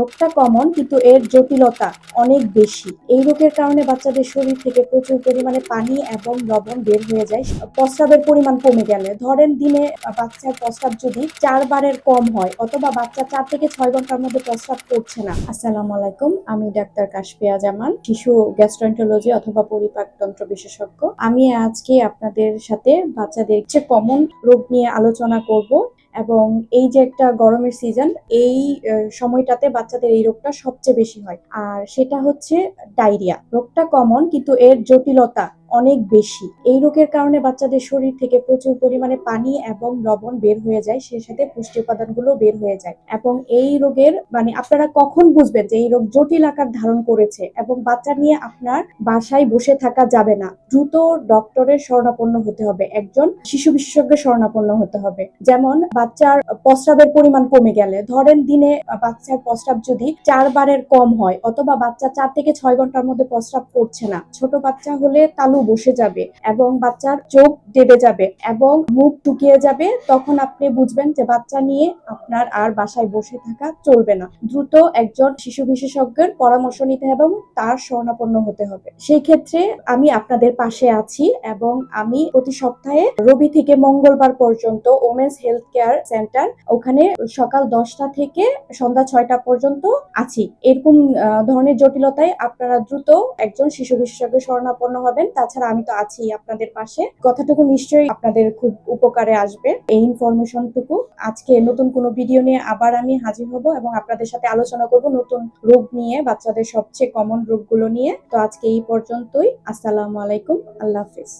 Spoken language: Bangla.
রোগটা কমন, কিন্তু এর জটিলতা অনেক বেশি। এই রোগের কারণে বাচ্চাদের শরীর থেকে প্রচুর পরিমাণে পানি এবং লবণ বের হয়ে যায়। প্রস্রাবের পরিমাণ কমে গেলে। ধরেন দিনে বাচ্চার প্রস্রাব যদি চারবারের কম হয়, অথবা বাচ্চা চার থেকে ছয় ঘণ্টার মধ্যে প্রস্রাব করছে না। আসসালামু আলাইকুম, আমি ডাক্তার কাশফিয়া জামান, শিশু গ্যাস্ট্রোএন্টারোলজি অথবা পরিপাকতন্ত্র বিশেষজ্ঞ। আমি আজকে আপনাদের সাথে বাচ্চাদের যে কমন রোগ নিয়ে আলোচনা করব এবং এই যে একটা গরমের সিজন এই সময়টাতে বাচ্চাদের এই রোগটা সবচেয়ে বেশি হয়। আর সেটা হচ্ছে ডায়রিয়া রোগটা কমন কিন্তু এর জটিলতা অনেক বেশি। এই রোগের কারণে বাচ্চাদের শরীর থেকে প্রচুর পরিমাণে পানি এবং লবণ বের হয়ে যায়, সেই সাথে পুষ্টি উপাদানগুলো বের হয়ে যায়। এবং এই রোগের মানে আপনারা কখন বুঝবেন যে এই রোগ জটিল আকার ধারণ করেছে এবং বাচ্চা নিয়ে আপনার বাসায় বসে থাকা যাবে না। দ্রুত ডক্টরের শরণাপন্ন হতে হবে, একজন শিশু বিশেষজ্ঞের শরণাপন্ন হতে হবে। যেমন বাচ্চার প্রস্রাবের পরিমাণ কমে গেলে, ধরেন দিনে বাচ্চার প্রস্রাব যদি চারবারের কম হয়, অথবা বাচ্চা চার থেকে ছয় ঘণ্টার মধ্যে প্রস্রাব করছে না, ছোট বাচ্চা হলে তালু বসে যাবে এবং বাচ্চার চোখ দেবে যাবে এবং মুখ টুকিয়ে যাবে, তখন আপনি বুঝবেন যে বাচ্চা নিয়ে আপনার আর বাসায় বসে থাকা চলবে না। দ্রুত একজন শিশু বিশেষজ্ঞের পরামর্শ নিতে হবে এবং তার শরণাপন্ন হতে হবে। সেই ক্ষেত্রে আমি আপনাদের পাশে আছি এবং আমি প্রতি সপ্তাহে রবি থেকে মঙ্গলবার পর্যন্ত ওমেন্স হেলথ কেয়ার সেন্টার ওখানে সকাল দশটা থেকে সন্ধ্যা ছয়টা পর্যন্ত আছি। এরকম ধরনের জটিলতায় আপনারা দ্রুত একজন শিশু বিশেষজ্ঞ শরণাপন্ন হবেন। তাছাড়া আমি তো আছি আপনাদের পাশে। কথাটুকু নিশ্চয়ই আপনাদের খুব উপকারে আসবে। এই ইনফরমেশনটুকু আজকে নতুন কোনো ভিডিও নিয়ে আবার আমি হাজির হব এবং আপনাদের সাথে আলোচনা করব নতুন রোগ নিয়ে, বাচ্চাদের সবচেয়ে কমন রোগগুলো নিয়ে। তো আজকে এই পর্যন্তই। আসসালামু আলাইকুম। আল্লাহ হাফিজ।